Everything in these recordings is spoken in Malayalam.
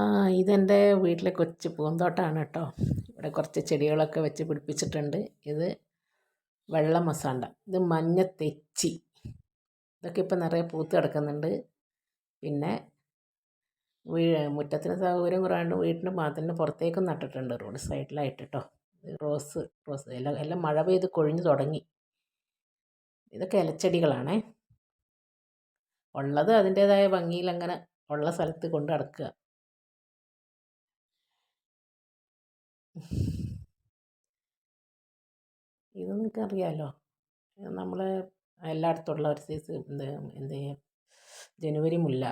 ആ ഇതെന്റെ വീട്ടിലെ കൊച്ചു പൂന്തോട്ടമാണ് കേട്ടോ. ഇവിടെ കുറച്ച് ചെടികളൊക്കെ വെച്ച് പിടിപ്പിച്ചിട്ടുണ്ട്. ഇത് വെള്ള മസാണ്ട ഇത് മഞ്ഞ തെച്ചി. ഇതൊക്കെ ഇപ്പം നിറയെ പൂത്ത് കിടക്കുന്നുണ്ട്. പിന്നെ വീ മുറ്റത്തിന് സൗകര്യം കുറവാണ്ട് വീട്ടിന് മതിലിന് പുറത്തേക്കും നട്ടിട്ടുണ്ട് റോഡ് സൈഡിലായിട്ട് കേട്ടോ. റോസ് റോസ് എല്ലാം എല്ലാം മഴ പെയ്ത് കൊഴിഞ്ഞു തുടങ്ങി. ഇതൊക്കെ ഇലച്ചെടികളാണേ. ഉള്ളത് അതിന്റേതായ ഭംഗിയിൽ അങ്ങനെ ഉള്ള സ്ഥലത്ത് കൊണ്ട് നടക്കുക. ഇത് നിങ്ങൾക്കറിയാമല്ലോ നമ്മൾ എല്ലായിടത്തുള്ള ഒരു സൈസ് എന്ത് എന്ത് ജനുവരി മുല്ല.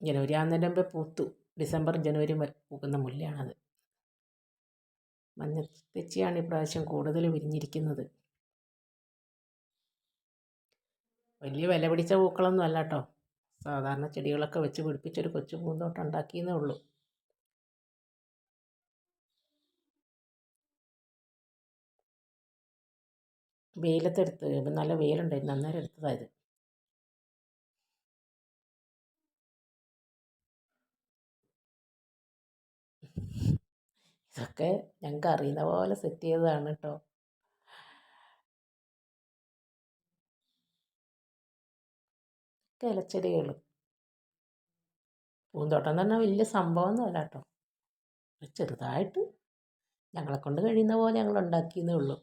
ജനുവരി ആകുന്നതിന്റെ മുമ്പേ പൂത്തു. ഡിസംബർ ജനുവരി പൂക്കുന്ന മുല്ലയാണത്. മഞ്ഞ തെച്ചിയാണ് ഇപ്രാവശ്യം കൂടുതൽ വിരിഞ്ഞിരിക്കുന്നത്. വലിയ വില പിടിച്ച പൂക്കളൊന്നും അല്ല കേട്ടോ സാധാരണ ചെടികളൊക്കെ വെച്ച് പിടിപ്പിച്ചൊരു കൊച്ചു പൂന്തോട്ടം ഉണ്ടാക്കിയെന്നേ ഉള്ളൂ. വെയിലത്തെടുത്ത് നല്ല വെയിലുണ്ടായിരുന്നു. അന്നേരം എടുത്തതായത്. ഇതൊക്കെ ഞങ്ങൾക്ക് അറിയുന്ന പോലെ സെറ്റ് ചെയ്തതാണ് കേട്ടോ ഇലച്ചെടികൾ പൂന്തോട്ടം തന്നെ വലിയ വലിയ സംഭവമൊന്നും അല്ല കേട്ടോ ചെറുതായിട്ട് ഞങ്ങളെ കൊണ്ട് കഴിയുന്ന പോലെ ഞങ്ങൾ ഉണ്ടാക്കിയെന്നേ ഉള്ളൂ.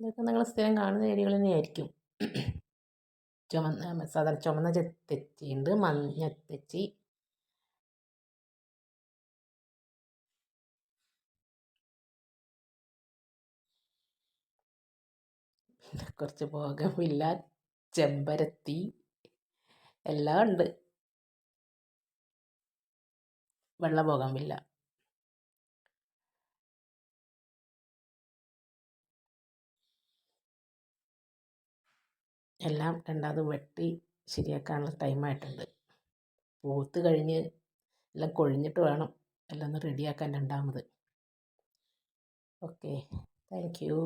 ഇതൊക്കെ നിങ്ങൾ സ്ഥിരം കാണുന്ന ചെടികൾ തന്നെയായിരിക്കും. ചുമന്ന സാധാരണ ചുമന്ന തെച്ചിയുണ്ട് മഞ്ഞ തെച്ചി. കുറച്ച് പോകമില്ല ചെമ്പരത്തി എല്ലാം ഉണ്ട്. വെള്ള ബോഗൻവില്ല എല്ലാം രണ്ടാമത് വെട്ടി ശരിയാക്കാനുള്ള ടൈമായിട്ടുണ്ട് പൂത്ത് കഴിഞ്ഞ് എല്ലാം കൊഴിഞ്ഞിട്ട് വേണം എല്ലാം ഒന്ന് റെഡിയാക്കാൻ രണ്ടാമത്. Okay thank you